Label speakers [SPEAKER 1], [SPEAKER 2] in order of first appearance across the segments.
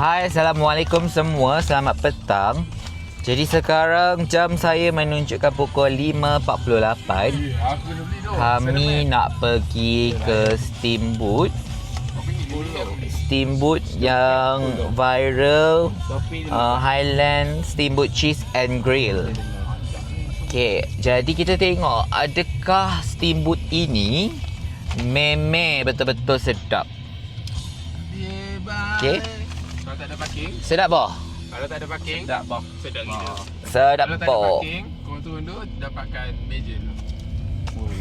[SPEAKER 1] Hai, Assalamualaikum semua. Selamat petang. Jadi sekarang jam saya menunjukkan pukul 5.48. Kami nak pergi ke Steamboat. Steamboat yang viral uh, Highland Steamboat Cheese and Grill. Okay, jadi kita tengok adakah steamboat ini meme betul-betul sedap. Okey.
[SPEAKER 2] Parking,
[SPEAKER 1] Sedap boh?
[SPEAKER 2] kalau tak ada parking, sedap bah. Sedap gila.
[SPEAKER 1] Sedap
[SPEAKER 2] Kalau tak ada
[SPEAKER 1] boh.
[SPEAKER 2] parking, kau turun dulu dapatkan meja dulu.
[SPEAKER 3] Oi,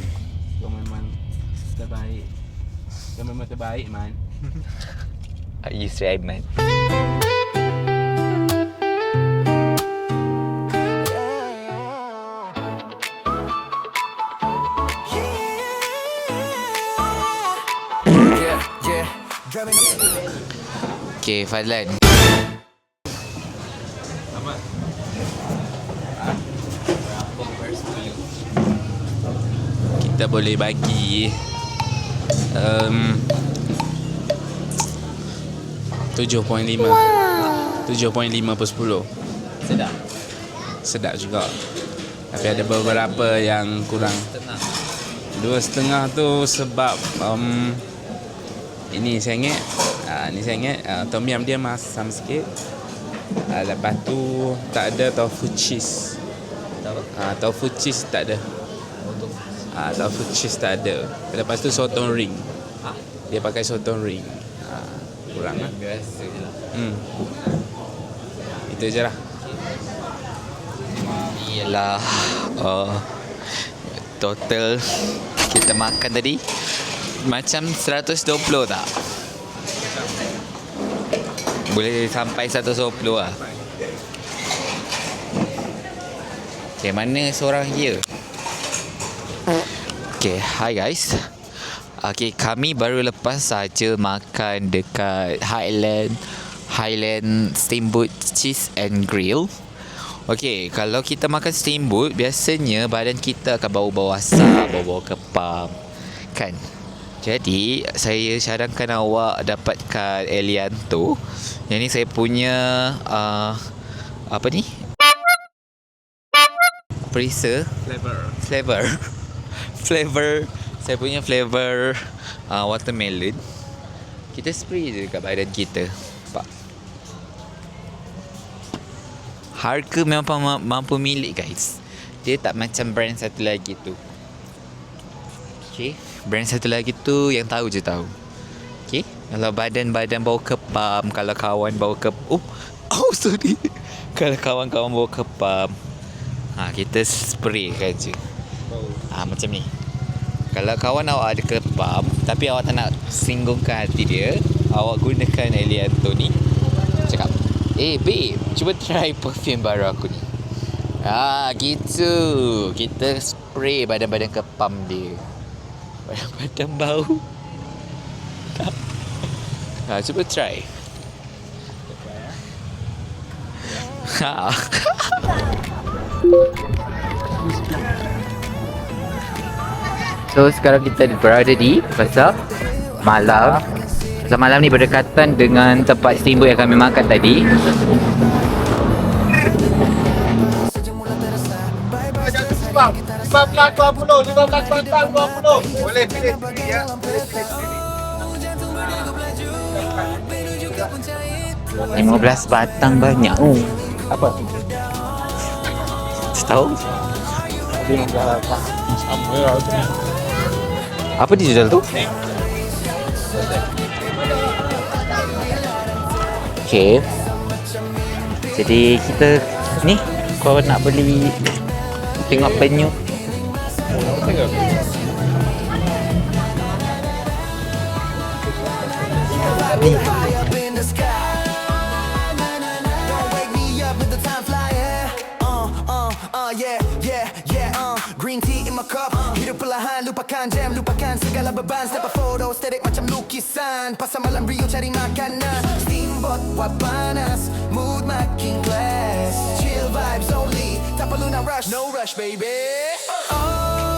[SPEAKER 3] kau memang terbaik. Kau memang terbaik, man.
[SPEAKER 1] Yusri Aiman. Okay, Fadlan.
[SPEAKER 3] Kita boleh bagi. Um, 7.5 7.5 per 10
[SPEAKER 1] Sedap.
[SPEAKER 3] Sedap juga. Tapi ada beberapa yang kurang.
[SPEAKER 1] Tengah.
[SPEAKER 3] Dua setengah tu sebab um, Ini saya ingat uh, Ini saya ingat uh, Tom yum dia masam sikit. Uh, Lepas tu tak ada tofu cheese. Uh, Tofu cheese tak ada uh, Tofu cheese tak ada Lepas tu sotong ring
[SPEAKER 1] Ah,
[SPEAKER 3] Dia pakai sotong ring uh, Kurang lah
[SPEAKER 1] biasa je lah.
[SPEAKER 3] hmm. Itu je lah
[SPEAKER 1] Ialah uh, total kita makan tadi macam 120 tak? Boleh sampai 120 lah. Okay, mana seorang dia? Okay, hi guys. Okay, kami baru lepas saja makan dekat Highland Highland Steamboat Cheese and Grill. Okay, kalau kita makan steamboat, biasanya badan kita akan bau-bau asap, bau-bau kepam. Kan? Jadi, saya cadangkan awak dapatkan Elianto. Yang ni saya punya, uh, apa ni? Perisa
[SPEAKER 3] Flavor
[SPEAKER 1] flavor flavor. Saya punya flavor uh, watermelon. Kita spray je dekat badan kita nampak harga memang ma- mampu milik guys. Dia tak macam brand satu lagi tu. Okay Brand satu lagi tu yang tahu je tahu. Okay Kalau badan-badan bau kepam Kalau kawan bau kep Oh Oh sorry. Kalau kawan-kawan bau kepam. Ha, kita spray kan je. Ha, macam ni. Kalau kawan awak ada kepam tapi awak tak nak singgungkan hati dia, awak gunakan Elianto ni. Cakap, "Eh, babe, cuba try perfume baru aku ni." Ah, gitu. Kita spray badan-badan kepam dia. Badan-badan bau. Tak. Ha, cuba try. Ha. So sekarang kita berada di Pasar Malam Pasar Malam ni berdekatan dengan tempat steamboat yang kami makan tadi
[SPEAKER 2] Bang, 15 20, 15 batang 20. Boleh pilih sendiri ya. Boleh pilih sendiri.
[SPEAKER 1] 15 batang banyak oh.
[SPEAKER 2] Apa?
[SPEAKER 1] Tahu? Apa dijual tu? Okay Jadi kita Ni Kau nak beli Tengok penyu Ni
[SPEAKER 4] lupakan jam, lupakan segala beban. Snap a photo, static macam lukisan. Pasal malam Rio cari makanan. Steamboat buat panas, mood makin class. Chill vibes only, tak perlu nak rush, no rush baby. Oh,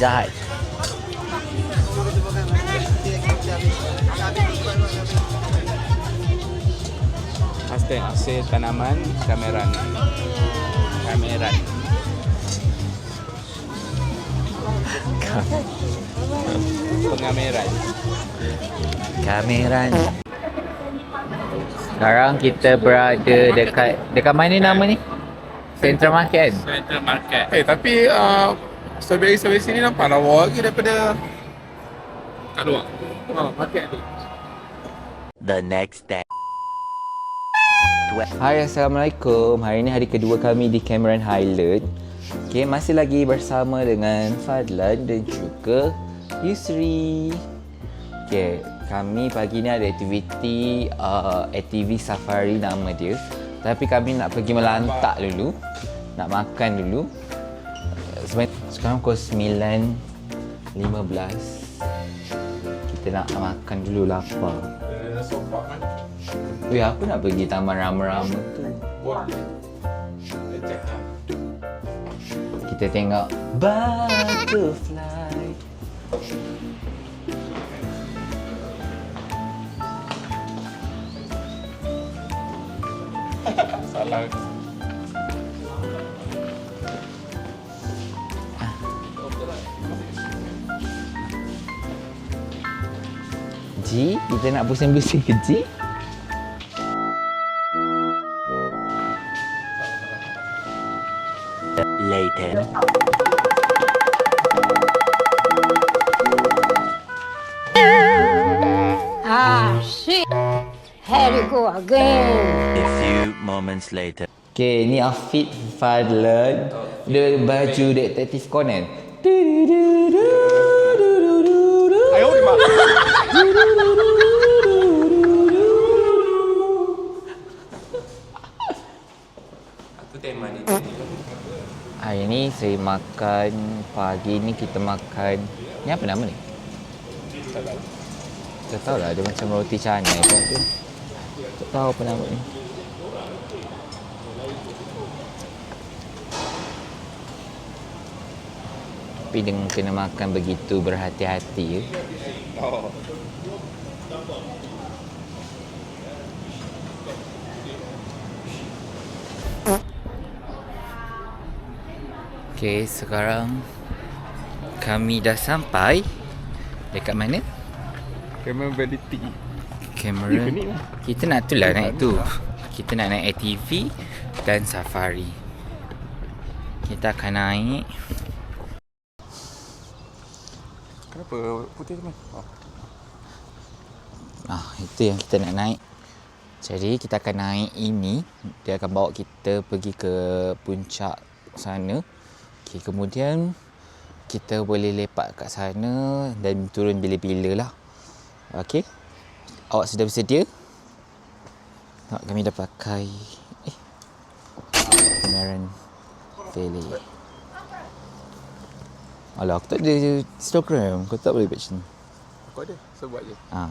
[SPEAKER 1] jahat.
[SPEAKER 3] Hashtag hasil tanaman kameran. Kameran. Pengameran.
[SPEAKER 1] Kameran. Sekarang kita berada dekat dekat mana nama ni? Central Market kan?
[SPEAKER 3] Central Market.
[SPEAKER 2] Eh tapi uh, strawberry-strawberry sini nampak lawa lagi daripada kat luar. Ha, market tu.
[SPEAKER 1] Hai Assalamualaikum. Hari ini hari kedua kami di Cameron Highland. Okay, masih lagi bersama dengan Fadlan dan juga Yusri. Okay, kami pagi ni ada aktiviti uh, ATV Safari nama dia. Tapi kami nak pergi melantak dulu. Nak makan dulu Seben- Sekarang pukul 9.15 Kita nak makan dulu lapar Weh, aku nak pergi taman rama-rama tu. Kita tengok butterfly.
[SPEAKER 3] Salah.
[SPEAKER 1] Ji, kita nak pusing-pusing ke Ji?
[SPEAKER 5] Ah, shit. To go again.
[SPEAKER 6] A few moments later.
[SPEAKER 1] Okay, ni outfit Fadlan. Dia baju detektif Conan. Saya makan pagi ni kita makan ni apa nama ni? Tak tahu lah dia macam roti canai tu. Tak tahu apa nama ni. Tapi dengan kena makan begitu berhati-hati ya.
[SPEAKER 3] Oh.
[SPEAKER 1] Okey, sekarang kami dah sampai dekat mana?
[SPEAKER 3] Cameron Tea.
[SPEAKER 1] Cameron.
[SPEAKER 3] Lah.
[SPEAKER 1] Kita nak tu lah naik tu. Kita nak naik ATV dan safari. Kita akan naik.
[SPEAKER 3] Kenapa putih tu? Oh.
[SPEAKER 1] Ah, itu yang kita nak naik. Jadi kita akan naik ini. Dia akan bawa kita pergi ke puncak sana. Okay, kemudian kita boleh lepak kat sana dan turun bila-bila lah. Okey. Awak sudah bersedia? Tak, kami dah pakai eh Cameron Valley. Alah, aku tak ada Instagram. Kau tak boleh buat macam ni.
[SPEAKER 3] Aku ada. So buat je.
[SPEAKER 1] Ha.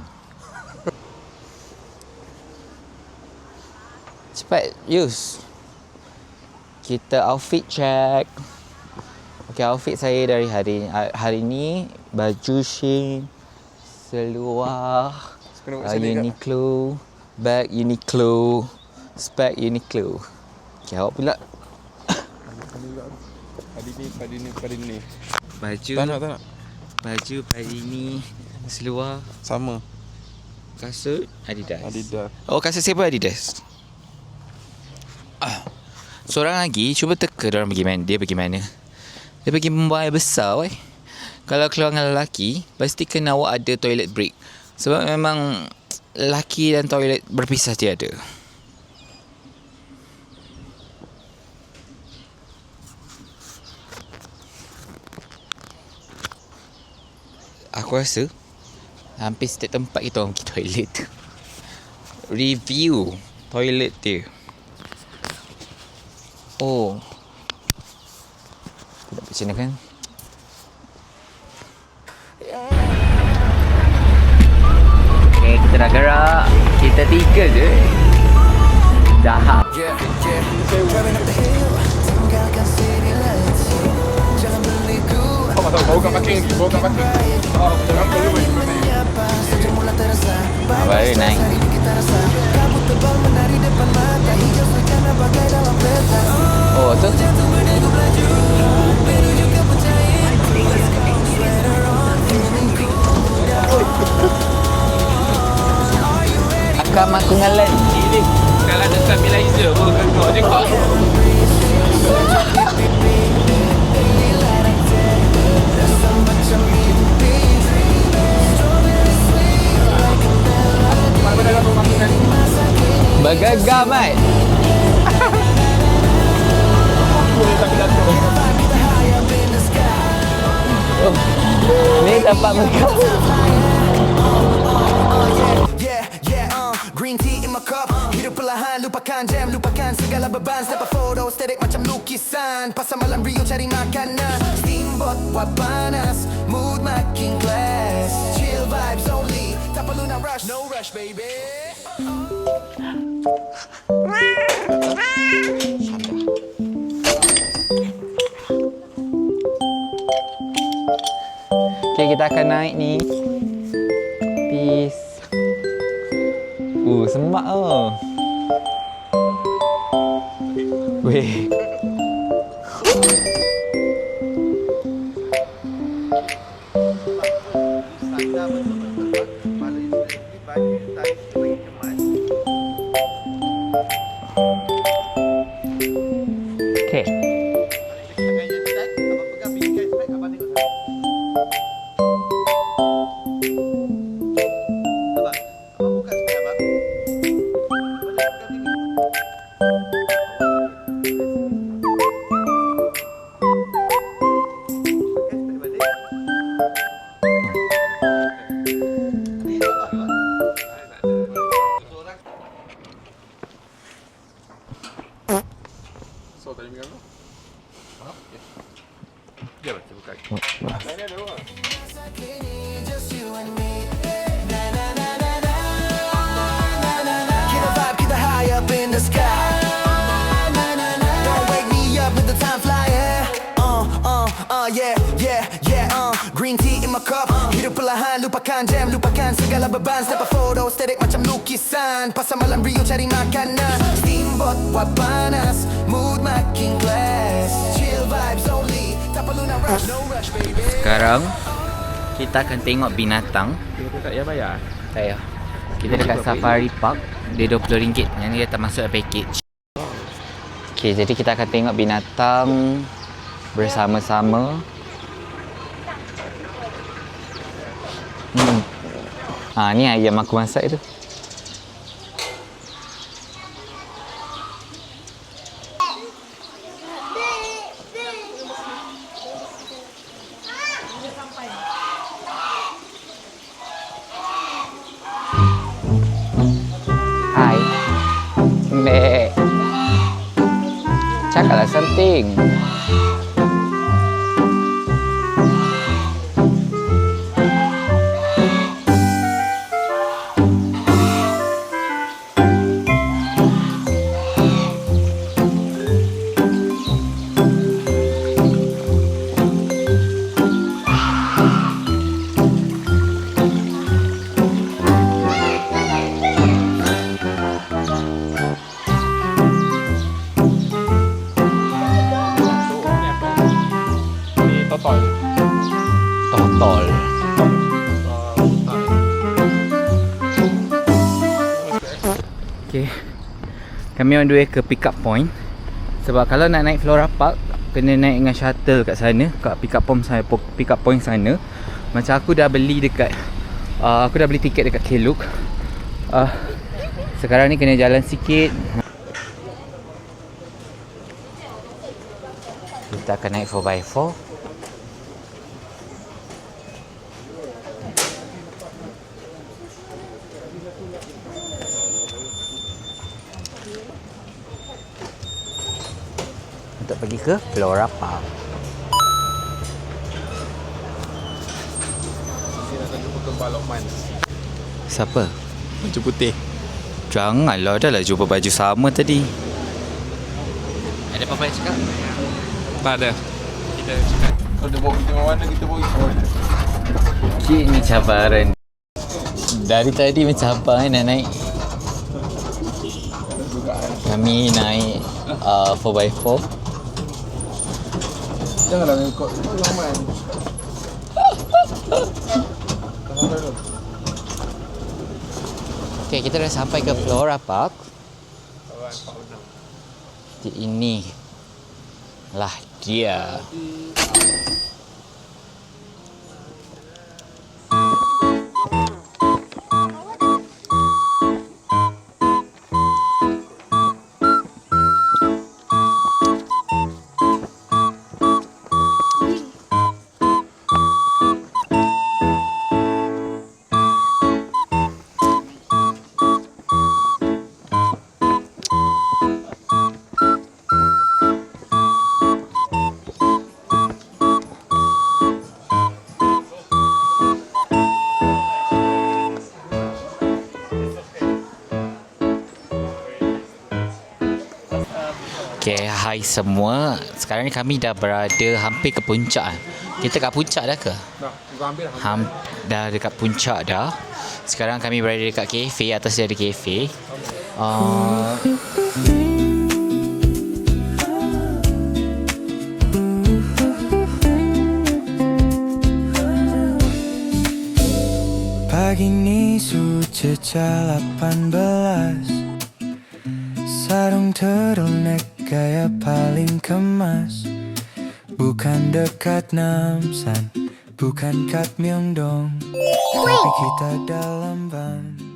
[SPEAKER 1] Cepat, Yus. Kita outfit check. Okay, outfit saya dari hari hari ni baju shin, seluar, uh. Uniqlo, bag Uniqlo, spek Uniqlo. Okay, awak pula
[SPEAKER 3] Padi ni, padi ni, padi ni.
[SPEAKER 1] baju
[SPEAKER 3] Tak nak, tak nak.
[SPEAKER 1] baju hari ni seluar,
[SPEAKER 3] Sama.
[SPEAKER 1] kasut Adidas.
[SPEAKER 3] Adidas.
[SPEAKER 1] Oh, kasut siapa Adidas? Ah. Seorang lagi cuba teka dia orang pergi mana. Dia pergi mana? Dia pergi membuang air besar weh. Kalau keluar dengan lelaki, pastikan awak ada toilet break. Sebab memang lelaki dan toilet berpisah tiada. Aku rasa hampir setiap tempat kita orang pergi toilet. Review toilet dia. Oh. Tidak macam kan? Okay, kita nak gerak. Kita tiga je. Dah.
[SPEAKER 4] Yeah, yeah. Driving up the hill, tinggalkan city lights. Jangan beli ku.
[SPEAKER 2] Kau masuk bau kat kaki Pancing, bawa kat pancing. Oh, jangan perlu main main.
[SPEAKER 1] Baru naik. Oh, tu. Akam aku ngalan.
[SPEAKER 3] Ini kalau ada stabilizer pun kena je kau.
[SPEAKER 1] Bergegar, Mat. Oh, ni dapat bergegar.
[SPEAKER 4] Yeah, yeah, uh, green tea in my cup Hidup perlahan, lupakan jam, lupakan segala beban a photo, static macam lukisan Pasal malam Rio cari makanan Steamboat buat panas, mood makin class Chill vibes only, tak perlu nak rush, no rush baby
[SPEAKER 1] Okay, kita akan naik ni. Peace. Uh, semak oh. Weh.
[SPEAKER 4] My cup Hidup perlahan, lupakan jam, lupakan segala beban Snap a photo, static macam lukisan Pasal malam Rio cari makanan Steamboat buat panas Mood makin class Chill vibes only Tak perlu nak rush, no rush baby
[SPEAKER 1] Sekarang kita akan tengok binatang.
[SPEAKER 3] Kita tak payah bayar.
[SPEAKER 1] Tak payah. Kita dekat Safari Park. Dia RM20. Yang ni dia tak masuk dalam package. Okay, jadi kita akan tengok binatang bersama-sama. Hmm. Ha, ni ayam aku masak tu. Kami on the way ke pick up point. Sebab kalau nak naik Flora Park, kena naik dengan shuttle kat sana, kat pick up point sana, pick up point sana. Macam aku dah beli dekat uh, aku dah beli tiket dekat Klook. Uh, sekarang ni kena jalan sikit. Kita akan naik 4x4. Untuk pergi ke Flora Park.
[SPEAKER 2] Sini akan jumpa kembal Lokman.
[SPEAKER 1] Siapa?
[SPEAKER 2] Baju putih.
[SPEAKER 1] Janganlah, dah lah jumpa baju sama tadi. Ada apa-apa nak cakap?
[SPEAKER 3] Tak ada. Kita cakap
[SPEAKER 2] Kalau dia bawa kita mana kita bawa kita mana.
[SPEAKER 1] Cik ni cabaran. Dari tadi macam apa eh, nak naik? Kami naik uh, 4x4.
[SPEAKER 2] Janganlah. Oh, ramai.
[SPEAKER 1] Okay, kita dah sampai ke Flora Park. Di ini lah dia. Hai semua. Sekarang ni kami dah berada hampir ke puncak. Kita kat puncak dah ke?
[SPEAKER 2] Dah, ambil lah.
[SPEAKER 1] Ham, dah dekat puncak dah. Sekarang kami berada dekat kafe. Atas dia ada kafe. Uh,
[SPEAKER 7] Pagi ini suceca 18 Sarung turtleneck gaya paling kemas. Bukan dekat Namsan Bukan kat Myeongdong. Tapi kita dalam van